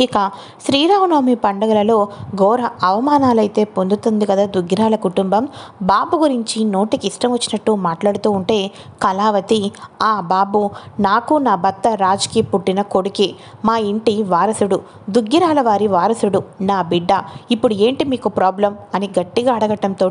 ఇక శ్రీరామనవమి పండుగలలో ఘోర అవమానాలైతే పొందుతుంది కదా దుగ్గిరాల కుటుంబం. బాబు గురించి నోటికి ఇష్టం వచ్చినట్టు మాట్లాడుతూ ఉంటే కళావతి ఆ బాబు నాకు నా భర్త రాజ్కి పుట్టిన కొడుకే మా ఇంటి వారసుడు దుగ్గిరాల వారి వారసుడు నా బిడ్డ. ఇప్పుడు ఏంటి మీకు ప్రాబ్లం? అని గట్టిగా అడగటంతో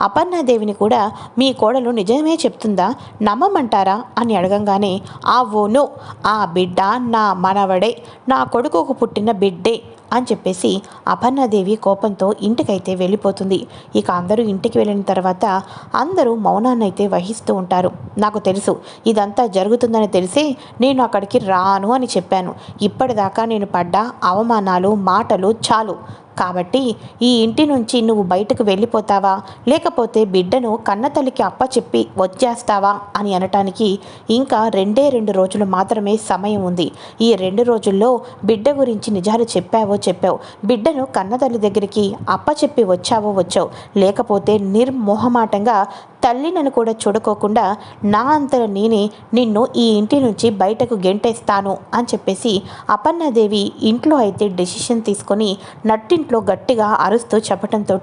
అపర్ణాదేవిని కూడా మీ కోడలు నిజమే చెప్తుందా? నమ్మమంటారా? అని అడగంగానే ఆ ఓను ఆ బిడ్డ నా మనవడే. నా కొడుకుకు పుట్టిన బిడ్డే అని చెప్పేసి అపర్ణాదేవి కోపంతో ఇంటికైతే వెళ్ళిపోతుంది. ఇక అందరూ ఇంటికి వెళ్ళిన తర్వాత అందరూ మౌనాన్నైతే వహిస్తూ ఉంటారు. నాకు తెలుసు ఇదంతా జరుగుతుందని తెలిసి నేను అక్కడికి రాను అని చెప్పాను. ఇప్పటిదాకా నేను పడ్డ అవమానాలు మాటలు చాలు. కాబట్టి ఈ ఇంటి నుంచి నువ్వు బయటకు వెళ్ళిపోతావా? లేకపోతే బిడ్డను కన్నతల్లికి అప్పచెప్పి వచ్చేస్తావా అని అనటానికి ఇంకా రెండే రెండు రోజులు మాత్రమే సమయం ఉంది. ఈ రెండు రోజుల్లో బిడ్డ గురించి నిజాలు చెప్పావో చెప్పావు. బిడ్డను కన్నతల్లి దగ్గరికి అప్పచెప్పి వచ్చావో వచ్చావు. లేకపోతే నిర్మోహమాటంగా తల్లి నన్ను కూడా చూడకోకుండా నా అంతర నేనే నిన్ను ఈ ఇంటి నుంచి బయటకు గెంటేస్తాను అని చెప్పేసి అపర్ణాదేవి ఇంట్లో అయితే డెసిషన్ తీసుకొని నట్టింట్లో గట్టిగా అరుస్తూ చెప్పడంతో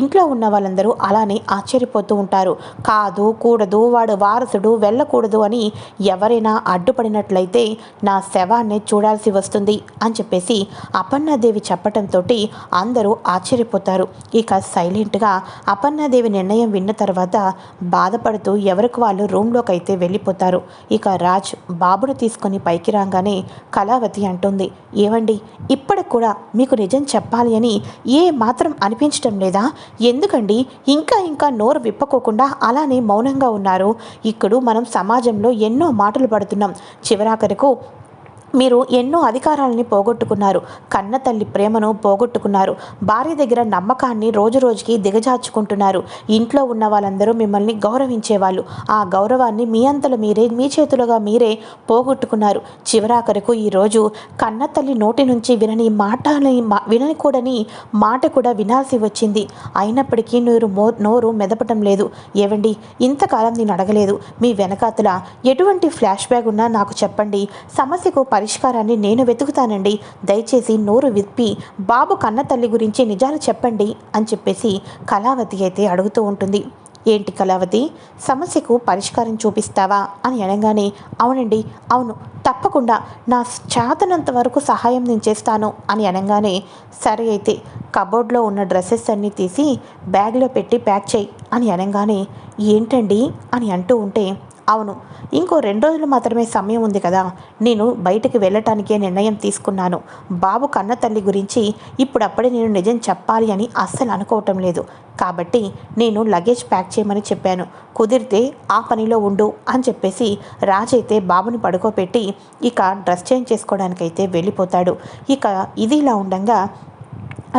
ఇంట్లో ఉన్న వాళ్ళందరూ అలానే ఆశ్చర్యపోతూ ఉంటారు. కాదు కూడదు వాడు వారసుడు వెళ్ళకూడదు అని ఎవరైనా అడ్డుపడినట్లయితే నా శవాన్ని చూడాల్సి వస్తుంది అని చెప్పేసి అపర్ణాదేవి చెప్పడంతో అందరూ ఆశ్చర్యపోతారు. ఇక సైలెంట్గా అపర్ణాదేవి నిర్ణయం విన్న తర్వాత బాధపడుతూ ఎవరికి వాళ్ళు రూమ్లోకి అయితే వెళ్ళిపోతారు. ఇక రాజ్ బాబును తీసుకొని పైకి రాగానే కళావతి అంటుంది ఏవండి ఇప్పటికి కూడా మీకు నిజం చెప్పాలి అని ఏ మాత్రం అనిపించటం లేదా? ఎందుకండి? ఇంకా ఇంకా నోరు విప్పకోకుండా అలానే మౌనంగా ఉన్నారు. ఇప్పుడు మనం సమాజంలో ఎన్నో మాటలు పడుతున్నాం. చివరాఖరకు మీరు ఎన్నో అధికారాలని పోగొట్టుకున్నారు. కన్న తల్లి ప్రేమను పోగొట్టుకున్నారు. భార్య దగ్గర నమ్మకాన్ని రోజు రోజుకి దిగజార్చుకుంటున్నారు. ఇంట్లో ఉన్న వాళ్ళందరూ మిమ్మల్ని గౌరవించేవాళ్ళు. ఆ గౌరవాన్ని మీ అంతలో మీరే మీ చేతులుగా మీరే పోగొట్టుకున్నారు. చివరాఖరకు ఈరోజు కన్న తల్లి నోటి నుంచి వినని మాటని మా- మాట కూడా వినాల్సి వచ్చింది. అయినప్పటికీ నోరు మో నోరు మెదపటం లేదు. ఏవండి ఇంతకాలం నేను అడగలేదు. మీ వెనకాతల ఎటువంటి ఫ్లాష్ బ్యాగ్ ఉన్నా నాకు చెప్పండి. సమస్యకు పరిష్కారాన్ని నేను వెతుకుతానండి. దయచేసి నోరు విప్పి బాబు కన్న తల్లి గురించి నిజాలు చెప్పండి అని చెప్పేసి కళావతి అయితే అడుగుతూ ఉంటుంది. ఏంటి కళావతి? సమస్యకు పరిష్కారం చూపిస్తావా? అని అనగానే అవునండి అవును తప్పకుండా. నా చేతనంత వరకు సహాయం నేను చేస్తాను అని అనగానే సరే అయితే కబోర్డ్లో ఉన్న డ్రెస్సెస్ అన్నీ తీసి బ్యాగ్లో పెట్టి ప్యాక్ చేయి అని అనగానే ఏంటండి? అని అంటూ ఉంటే అవును ఇంకో రెండు రోజులు మాత్రమే సమయం ఉంది కదా. నేను బయటకు వెళ్ళటానికే నిర్ణయం తీసుకున్నాను. బాబు కన్న తల్లి గురించి ఇప్పుడప్పుడే నేను నిజం చెప్పాలి అని అస్సలు అనుకోవటం లేదు. కాబట్టి నేను లగేజ్ ప్యాక్ చేయమని చెప్పాను. కుదిరితే ఆ పనిలో ఉండు అని చెప్పేసి రాజైతే బాబుని పడుకోబెట్టి ఇక డ్రెస్ చేంజ్ చేసుకోవడానికైతే వెళ్ళిపోతాడు. ఇక ఇది ఇలా ఉండగా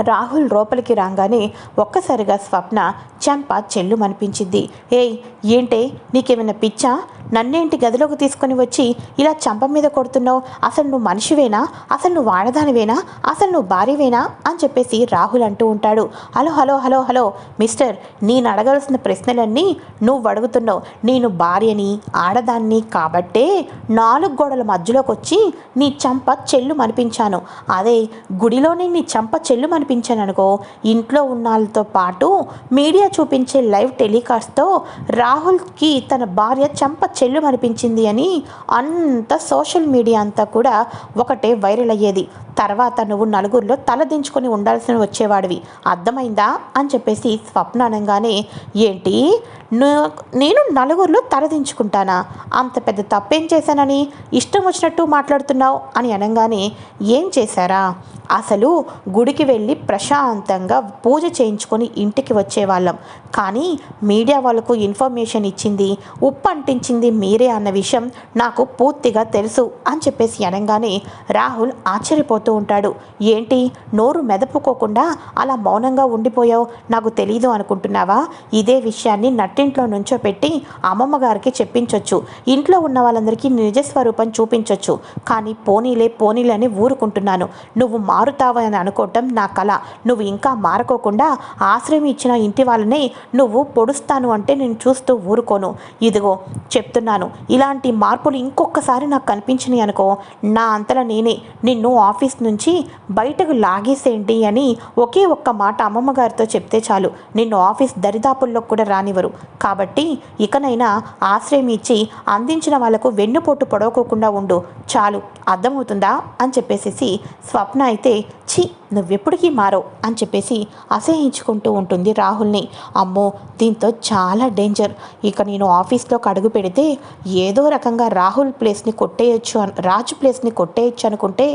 రాహుల్ లోపలికి రాగానే ఒక్కసారిగా స్వప్న చెంప చెల్లుమనిపించింది. ఏయ్ ఏంటే నీకేమైనా పిచ్చా? నన్నేంటి గదిలోకి తీసుకొని వచ్చి ఇలా చంప మీద కొడుతున్నావు? అసలు నువ్వు మనిషివేనా? అసలు నువ్వు వాడదానివేనా అసలు నువ్వు భార్యవేనా? అని చెప్పేసి రాహుల్ అంటూ ఉంటాడు. Hello hello hello hello mister నేను అడగాల్సిన ప్రశ్నలన్నీ నువ్వు అడుగుతున్నావు. నేను భార్యని ఆడదాన్ని కాబట్టే నాలుగు గోడల మధ్యలోకి వచ్చి నీ చంప చెల్లు మనిపించాను. అదే గుడిలోనే నీ చంప చెల్లు మనిపించాను అనుకో ఇంట్లో ఉన్న వాళ్ళతో పాటు మీడియా చూపించే లైవ్ టెలికాస్ట్తో రాహుల్కి తన భార్య చంప చెల్లుమనిపించింది అని అంత సోషల్ మీడియా అంతా కూడా ఒకటే వైరల్ అయ్యేది. తర్వాత నువ్వు నలుగురిలో తల దించుకొని ఉండాల్సిన వచ్చేవాడివి. అర్థమైందా? అని చెప్పేసి స్వప్న అనగానే ఏంటి? నేను నలుగురిలో తలదించుకుంటానా అంత పెద్ద తప్పేం చేశానని? ఇష్టం వచ్చినట్టు మాట్లాడుతున్నావు? అని అనగానే ఏం చేశారా? అసలు గుడికి వెళ్ళి ప్రశాంతంగా పూజ చేయించుకొని ఇంటికి వచ్చేవాళ్ళం. కానీ మీడియా వాళ్ళకు ఇన్ఫర్మేషన్ ఇచ్చింది. ఉప్పు అంటించింది మీరే అన్న విషయం నాకు పూర్తిగా తెలుసు అని చెప్పేసి అనగానే రాహుల్ ఆశ్చర్యపోతూ ఉంటాడు. ఏంటి? నోరు మెదపుకోకుండా అలా మౌనంగా ఉండిపోయావు? నాకు తెలీదు అనుకుంటున్నావా? ఇదే విషయాన్ని నట్టింట్లో నుంచో పెట్టి అమ్మమ్మ గారికి చెప్పించొచ్చు. ఇంట్లో ఉన్న వాళ్ళందరికీ నిజస్వరూపం చూపించొచ్చు. కానీ పోనీలే పోనీలే అని ఊరుకుంటున్నాను. నువ్వు మారుతావని అనుకోవటం నా కళ నువ్వు ఇంకా మారకోకుండా ఆశ్రయం ఇచ్చిన ఇంటి వాళ్ళని నువ్వు పొడుస్తాను అంటే నేను చూస్తూ ఊరుకోను. ఇదిగో చెప్తున్నాను. ఇలాంటి మార్పులు ఇంకొకసారి నాకు కనిపించినాయి అనుకో నా అంతలా నేనే నిన్ను ఆఫీస్ నుంచి బయటకు లాగేసేయండి అని ఒకే ఒక్క మాట అమ్మమ్మగారితో చెప్తే చాలు. నిన్ను ఆఫీస్ దరిదాపుల్లో కూడా రానివ్వరు. కాబట్టి ఇకనైనా ఆశ్రయం ఇచ్చి అందించిన వాళ్ళకు వెన్నుపోటు పొడవకోకుండా ఉండు. చాలు అర్థమవుతుందా? అని చెప్పేసేసి స్వప్న అయితే ఛీ నువ్వెప్పటికీ మారో అని చెప్పేసి అసహించుకుంటూ ఉంటుంది రాహుల్ని. అమ్మో దీంతో చాలా డేంజర్. ఇక నేను ఆఫీస్లోకి అడుగు పెడితే ఏదో రకంగా రాహుల్ ప్లేస్ని కొట్టేయచ్చు అన్ రాజు ప్లేస్ని కొట్టేయచ్చు అనుకుంటే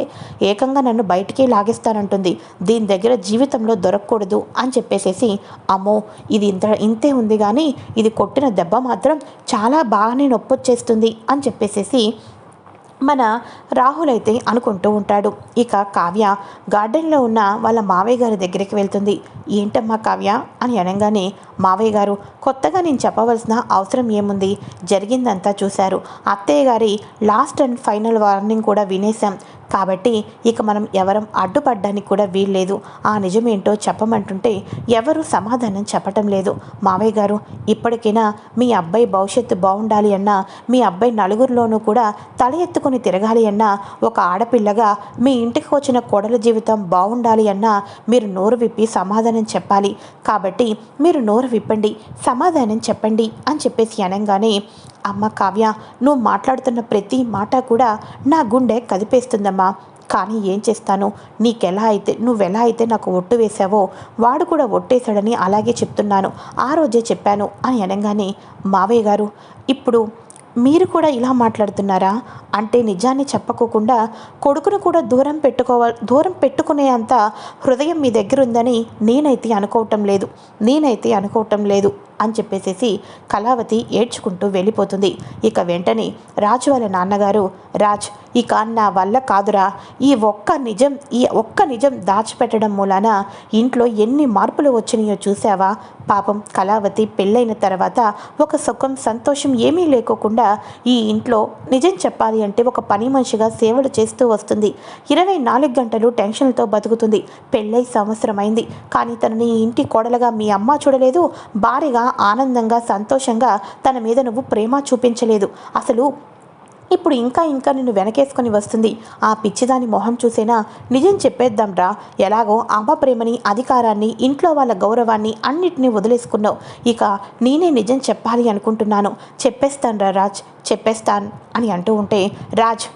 ఏకంగా నన్ను బయటికి లాగేస్తానంటుంది. దీని దగ్గర జీవితంలో దొరకకూడదు అని చెప్పేసేసి అమ్మో ఇది ఇంత ఇంతే ఉంది కానీ ఇది కొట్టిన దెబ్బ మాత్రం చాలా బాగానే నొప్పొచ్చేస్తుంది అని చెప్పేసేసి మన రాహుల్ అయితే అనుకుంటూ ఉంటాడు. ఇక కావ్య గార్డెన్లో ఉన్న వాళ్ళ మావయ్య గారి దగ్గరికి వెళ్తుంది. ఏంటమ్మా కావ్య? అని అనగానే మావయ్య గారు కొత్తగా నేను చెప్పవలసిన అవసరం ఏముంది? జరిగిందంతా చూశారు. అత్తయ్య గారి లాస్ట్ అండ్ ఫైనల్ వార్నింగ్ కూడా వినేశాం. కాబట్టి ఇక మనం ఎవరం అడ్డుపడ్డానికి కూడా వీల్లేదు. ఆ నిజమేంటో చెప్పమంటుంటే ఎవరు సమాధానం చెప్పటం లేదు. మావయ్య గారు ఇప్పటికైనా మీ అబ్బాయి భవిష్యత్తు బాగుండాలి అన్నా మీ అబ్బాయి నలుగురిలోనూ కూడా తల ఎత్తుకుని తిరగాలి అన్నా ఒక ఆడపిల్లగా మీ ఇంటికి వచ్చిన కోడల జీవితం బాగుండాలి అన్నా మీరు నోరు విప్పి సమాధానం చెప్పాలి. కాబట్టి మీరు నోరు విప్పండి సమాధానం చెప్పండి అని చెప్పేసి అనగానే అమ్మ కావ్య నువ్వు మాట్లాడుతున్న ప్రతి మాట కూడా నా గుండె కదిపేస్తుందమ్మా. కానీ ఏం చేస్తాను? నీకెలా అయితే నువ్వెలా అయితే నాకు ఒట్టు వేశావో వాడు కూడా ఒట్టేశాడని అలాగే చెప్తున్నాను. ఆ రోజే చెప్పాను అని అనగానే మావయ్య గారు ఇప్పుడు మీరు కూడా ఇలా మాట్లాడుతున్నారా? అంటే నిజాన్ని చెప్పకోకుండా కొడుకును కూడా దూరం పెట్టుకోవ దూరం పెట్టుకునే అంత హృదయం మీ దగ్గర ఉందని నేనైతే అనుకోవటం లేదు. నేనైతే అనుకోవటం లేదు. అని చెప్పేసేసి కళావతి ఏడ్చుకుంటూ వెళ్ళిపోతుంది. ఇక వెంటనే రాజు వాళ్ళ నాన్నగారు రాజ్ ఇక నా వల్ల కాదురా. ఈ ఒక్క నిజం ఈ ఒక్క నిజం దాచిపెట్టడం మూలాన ఇంట్లో ఎన్ని మార్పులు వచ్చినాయో చూసావా పాపం కళావతి పెళ్ళైన తర్వాత ఒక సుఖం సంతోషం ఏమీ లేకోకుండా ఈ ఇంట్లో నిజం చెప్పాలి అంటే ఒక పని మనిషిగా సేవలు చేస్తూ వస్తుంది. ఇరవై నాలుగు గంటలు టెన్షన్లతో బతుకుతుంది. పెళ్ళై సంవత్సరం అయింది కానీ తనని ఇంటి కోడలుగా మీ అమ్మ చూడలేదు. భారీగా ఆనందంగా సంతోషంగా తన మీద నువ్వు ప్రేమ చూపించలేదు. అసలు ఇప్పుడు ఇంకా ఇంకా నిన్ను వెనకేసుకొని వస్తుంది. ఆ పిచ్చిదాని మొహం చూసేనా? నిజం చెప్పేద్దాంరా. ఎలాగో అమ్మ ప్రేమని అధికారాన్ని ఇంట్లో వాళ్ళ గౌరవాన్ని అన్నిటినీ వదిలేసుకున్నావు. ఇక నేనే నిజం చెప్పాలి అనుకుంటున్నాను. చెప్పేస్తాను రా రాజ్. చెప్పేస్తాను అని అంటూ ఉంటే రాజ్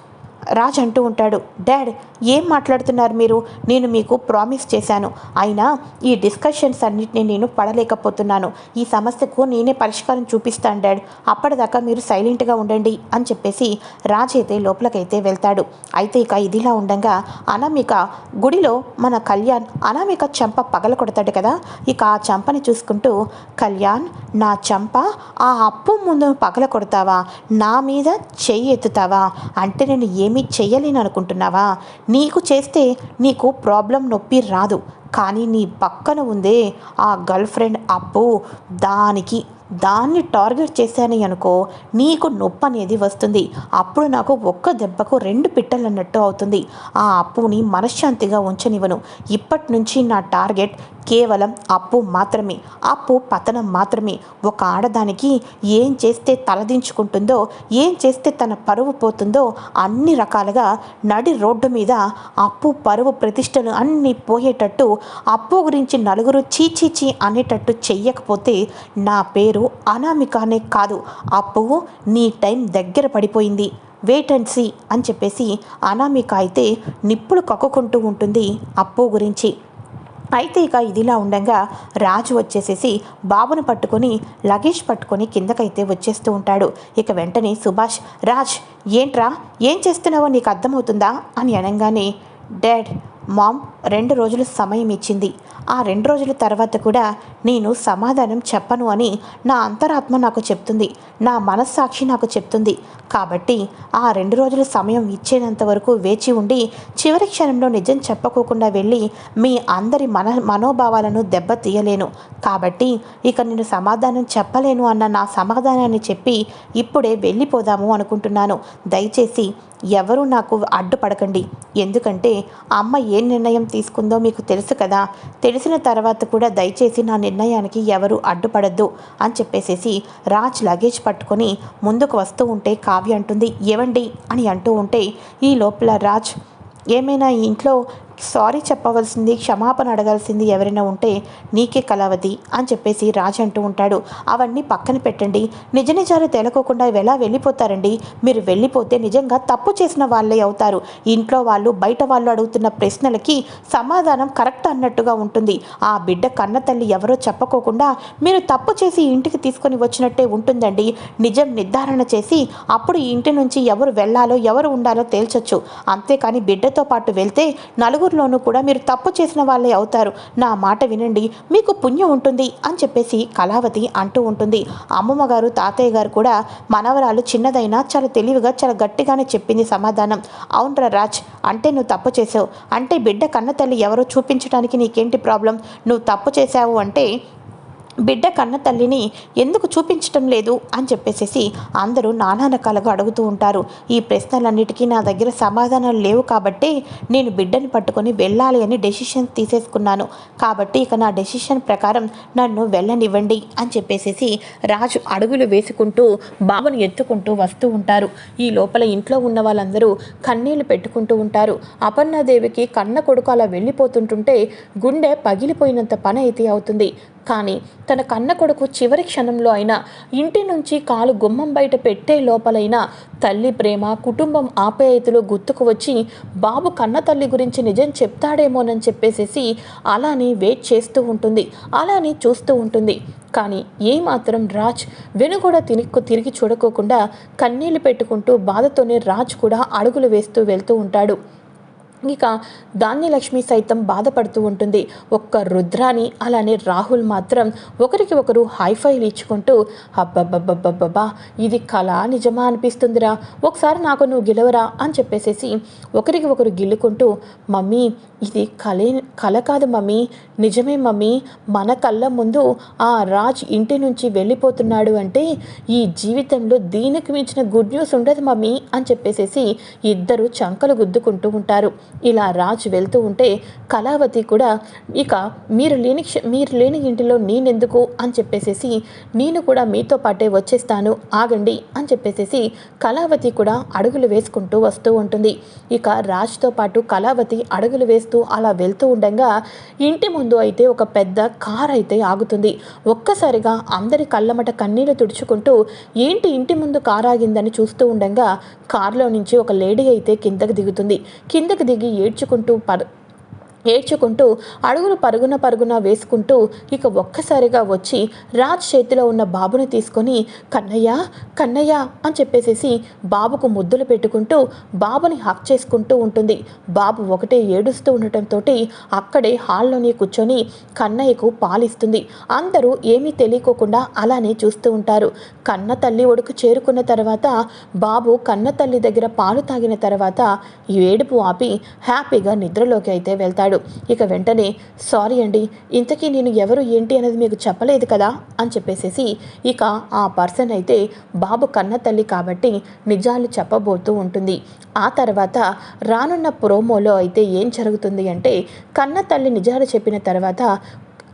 రాజ్ అంటూ ఉంటాడు డాడ్ ఏం మాట్లాడుతున్నారు మీరు? నేను మీకు ప్రామిస్ చేశాను. అయినా ఈ డిస్కషన్స్ అన్నిటిని నేను పడలేకపోతున్నాను. ఈ సమస్యకు నేనే పరిష్కారం చూపిస్తాను డాడ్. అప్పటిదాకా మీరు సైలెంట్గా ఉండండి అని చెప్పేసి రాజ్ అయితే లోపలికైతే వెళ్తాడు. అయితే ఇక ఇదిలా ఉండగా అనామిక గుడిలో మన కళ్యాణ్ అనామిక చంప పగల కొడతాడు కదా. ఇక ఆ చంపని చూసుకుంటూ కళ్యాణ్ నా చంప ఆ అప్పు ముందు పగల కొడతావా? నా మీద చెయ్యి ఎత్తుతావా? అంటే నేను ఏమి చెయ్యలేను అనుకుంటున్నావా? నీకు చేస్తే నీకు ప్రాబ్లం నొప్పి రాదు. కానీ నీ పక్కన ఉందే ఆ గర్ల్ ఫ్రెండ్ అప్పు దానికి దాన్ని టార్గెట్ చేశాను అనుకో నీకు నొప్పి అనేది వస్తుంది. అప్పుడు నాకు ఒక్క దెబ్బకు రెండు పిట్టలు అన్నట్టు అవుతుంది. ఆ అప్పుని మనశ్శాంతిగా ఉంచనివ్వను. ఇప్పటి నుంచి నా టార్గెట్ కేవలం అప్పు మాత్రమే. అప్పు పతనం మాత్రమే. ఒక ఆడదానికి ఏం చేస్తే తలదించుకుంటుందో ఏం చేస్తే తన పరువు పోతుందో అన్ని రకాలుగా నడి రోడ్డు మీద అప్పు పరువు ప్రతిష్టలు అన్నీ పోయేటట్టు అప్పు గురించి నలుగురు చీచీచి అనేటట్టు చెయ్యకపోతే నా పేరు అనామికానే కాదు. అప్పు నీ టైం దగ్గర పడిపోయింది. వెయిట్ అండ్ సీ అని చెప్పేసి అనామిక అయితే నిప్పులు కక్కుకుంటూ ఉంటుంది అప్పు గురించి. అయితే ఇక ఇదిలా ఉండగా రాజు వచ్చేసేసి బాబును పట్టుకొని లగేజ్ పట్టుకొని కిందకైతే వచ్చేస్తూ ఉంటాడు. ఇక వెంటనే సుభాష్ రాజ్ ఏంట్రా? ఏం చేస్తున్నావో నీకు అర్థమవుతుందా? అని అనగానే డాడ్ మామ్ రెండు రోజులు సమయం ఇచ్చింది. ఆ రెండు రోజుల తర్వాత కూడా నేను సమాధానం చెప్పను అని నా అంతరాత్మ నాకు చెప్తుంది. నా మనస్సాక్షి నాకు చెప్తుంది. కాబట్టి ఆ రెండు రోజుల సమయం ఇచ్చేంత వరకు వేచి ఉండి చివరి క్షణంలో నిజం చెప్పకోకుండా వెళ్ళి మీ అందరి మన మనోభావాలను దెబ్బతీయలేను కాబట్టి ఇక నేను సమాధానం చెప్పలేను అన్న నా సమాధానాన్ని చెప్పి ఇప్పుడే వెళ్ళిపోదాము అనుకుంటున్నాను. దయచేసి ఎవరు నాకు అడ్డుపడకండి. ఎందుకంటే అమ్మ ఏ నిర్ణయం తీసుకుందో మీకు తెలుసు కదా. తెలిసిన తర్వాత కూడా దయచేసి నా నిర్ణయానికి ఎవరు అడ్డుపడద్దు అని చెప్పేసేసి రాజ్ లగేజ్ పట్టుకొని ముందుకు వస్తూ ఉంటే కావ్య అంటుంది ఏవండి? అని అంటూ ఉంటే ఈ లోపల రాజ్ ఏమైనా ఇంట్లో సారీ చెప్పవలసింది క్షమాపణ అడగాల్సింది ఎవరైనా ఉంటే నీకే కలవది అని చెప్పేసి రాజు అంటూ ఉంటాడు. అవన్నీ పక్కన పెట్టండి. నిజ నిజాలు తేలకోకుండా ఎలా వెళ్ళిపోతారండి? మీరు వెళ్ళిపోతే నిజంగా తప్పు చేసిన వాళ్ళే అవుతారు. ఇంట్లో వాళ్ళు బయట వాళ్ళు అడుగుతున్న ప్రశ్నలకి సమాధానం కరెక్ట్ అన్నట్టుగా ఉంటుంది. ఆ బిడ్డ కన్న తల్లి ఎవరో చెప్పకోకుండా మీరు తప్పు చేసి ఇంటికి తీసుకొని వచ్చినట్టే ఉంటుందండి. నిజం నిర్ధారణ చేసి అప్పుడు ఇంటి నుంచి ఎవరు వెళ్ళాలో ఎవరు ఉండాలో తేల్చొచ్చు. అంతేకాని బిడ్డతో పాటు వెళ్తే నలుగురు నలుగురిలోనూ కూడా మీరు తప్పు చేసిన వాళ్ళే అవుతారు. నా మాట వినండి మీకు పుణ్యం ఉంటుంది అని చెప్పేసి కళావతి అంటూ ఉంటుంది. అమ్మమ్మ గారు తాతయ్య గారు కూడా మనవరాలు చిన్నదైనా చాలా తెలివిగా చాలా గట్టిగానే చెప్పింది సమాధానం. అవునరా రాజ్ అంటే నువ్వు తప్పు చేసావు. అంటే బిడ్డ కన్న తల్లి ఎవరో చూపించడానికి నీకేంటి ప్రాబ్లం? నువ్వు తప్పు చేశావు అంటే బిడ్డ కన్న తల్లిని ఎందుకు చూపించటం లేదు అని చెప్పేసేసి అందరూ నానా రకాలుగా అడుగుతూ ఉంటారు. ఈ ప్రశ్నలన్నిటికీ నా దగ్గర సమాధానాలు లేవు కాబట్టి నేను బిడ్డని పట్టుకొని వెళ్ళాలి అని డెసిషన్ తీసేసుకున్నాను. కాబట్టి ఇక నా డెసిషన్ ప్రకారం నన్ను వెళ్ళనివ్వండి అని చెప్పేసేసి రాజు అడుగులు వేసుకుంటూ బాబుని ఎత్తుకుంటూ వస్తూ ఉంటారు. ఈ లోపల ఇంట్లో ఉన్న వాళ్ళందరూ కన్నీళ్ళు పెట్టుకుంటూ ఉంటారు. అపర్ణాదేవికి కన్న కొడుకు అలా వెళ్ళిపోతుంటుంటే గుండె పగిలిపోయినంత పని అయితే అవుతుంది. కానీ తన కన్న కొడుకు చివరి క్షణంలో అయినా ఇంటి నుంచి కాలు గుమ్మం బయట పెట్టే లోపలైనా తల్లి ప్రేమ కుటుంబం ఆప్యాయతలు గుర్తుకు వచ్చి బాబు కన్న తల్లి గురించి నిజం చెప్తాడేమోనని చెప్పేసేసి అలానే వెయిట్ చేస్తూ ఉంటుంది అలానే చూస్తూ ఉంటుంది. కానీ ఏమాత్రం రాజ్ వెనుకూడ తిరిగి తిరిగి చూడకోకుండా కన్నీళ్ళు పెట్టుకుంటూ బాధతోనే రాజ్ కూడా అడుగులు వేస్తూ వెళ్తూ ఉంటాడు. ఇక ధాన్యలక్ష్మి సైతం బాధపడుతూ ఉంటుంది. ఒక్క రుద్రాని అలానే రాహుల్ మాత్రం ఒకరికి ఒకరు హైఫైలు ఇచ్చుకుంటూ అబ్బబ్బబ్బబ్బబ్బా ఇది కళ నిజమా అనిపిస్తుందిరా. ఒకసారి నాకు నువ్వు గెలవరా అని చెప్పేసేసి ఒకరికి ఒకరు గిల్లుకుంటూ మమ్మీ ఇది కలే కళ కాదు మమ్మీ నిజమే మమ్మీ. మన కళ్ళ ముందు ఆ రాజ్ ఇంటి నుంచి వెళ్ళిపోతున్నాడు అంటే ఈ జీవితంలో దీనికి మించిన గుడ్ న్యూస్ ఉండదు మమ్మీ అని చెప్పేసేసి ఇద్దరు చంకలు గుద్దుకుంటూ ఉంటారు. ఇలా రాజ్ వెళ్తూ ఉంటే కళావతి కూడా ఇక మీరు లేని మీరు లేని ఇంటిలో నేనెందుకు? అని చెప్పేసేసి నేను కూడా మీతో పాటే వచ్చేస్తాను ఆగండి. అని చెప్పేసేసి కళావతి కూడా అడుగులు వేసుకుంటూ వస్తూ ఉంటుంది. ఇక రాజ్తో పాటు కళావతి అడుగులు చేస్తూ అలా వెళ్తూ ఉండగా ఇంటి ముందు అయితే ఒక పెద్ద కార్ అయితే ఆగుతుంది. ఒక్కసారిగా అందరి కళ్ళమట కన్నీళ్ళు తుడుచుకుంటూ ఏంటి ఇంటి ముందు కార్ ఆగిందని చూస్తూ ఉండగా కారులో నుంచి ఒక లేడీ అయితే కిందకి దిగుతుంది. కిందకి దిగి ఏడ్చుకుంటూ పర్ ఏడ్చుకుంటూ అడుగులు పరుగున పరుగున వేసుకుంటూ ఇక ఒక్కసారిగా వచ్చి రాజ్ చేతిలో ఉన్న బాబుని తీసుకొని కన్నయ్య కన్నయ్య అని చెప్పేసేసి బాబుకు ముద్దులు పెట్టుకుంటూ బాబుని హక్ చేసుకుంటూ ఉంటుంది. బాబు ఒకటే ఏడుస్తూ ఉండటంతో అక్కడే హాల్లోనే కూర్చొని కన్నయ్యకు పాలిస్తుంది. అందరూ ఏమీ తెలియకోకుండా అలానే చూస్తూ ఉంటారు. కన్న తల్లి ఒడుకు చేరుకున్న తర్వాత బాబు కన్న తల్లి దగ్గర పాలు తాగిన తర్వాత ఏడుపు ఆపి హ్యాపీగా నిద్రలోకి అయితే వెళ్తాడు. అంటాడు. ఇక వెంటనే సారీ అండి ఇంతకీ నేను ఎవరు ఏంటి అనేది మీకు చెప్పలేదు కదా? అని చెప్పేసేసి ఇక ఆ పర్సన్ అయితే బాబు కన్న తల్లి కాబట్టి నిజాలు చెప్పబోతూ ఉంటుంది. ఆ తర్వాత రానున్న ప్రోమోలో అయితే ఏం జరుగుతుంది అంటే కన్న తల్లి నిజాలు చెప్పిన తర్వాత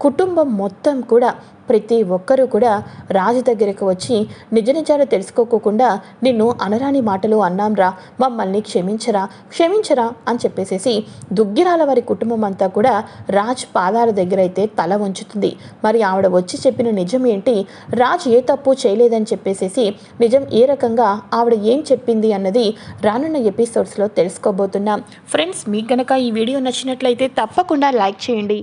కుటుంబం మొత్తం కూడా ప్రతి ఒక్కరూ కూడా రాజు దగ్గరకు వచ్చి నిజ నిజాలు తెలుసుకోకుండా నిన్ను అనరాని మాటలు అన్నాంరా మమ్మల్ని క్షమించరా క్షమించరా అని చెప్పేసేసి దుగ్గిరాల వారి కుటుంబం అంతా కూడా రాజ్ పాదాల దగ్గర అయితే తల ఉంచుతుంది మరి ఆవిడ వచ్చి చెప్పిన నిజం ఏంటి? రాజ్ ఏ తప్పు చేయలేదని చెప్పేసేసి నిజం ఏ రకంగా ఆవిడ ఏం చెప్పింది అన్నది రానున్న ఎపిసోడ్స్లో తెలుసుకోబోతున్నాం. ఫ్రెండ్స్ మీకు కనుక ఈ వీడియో నచ్చినట్లయితే తప్పకుండా లైక్ చేయండి.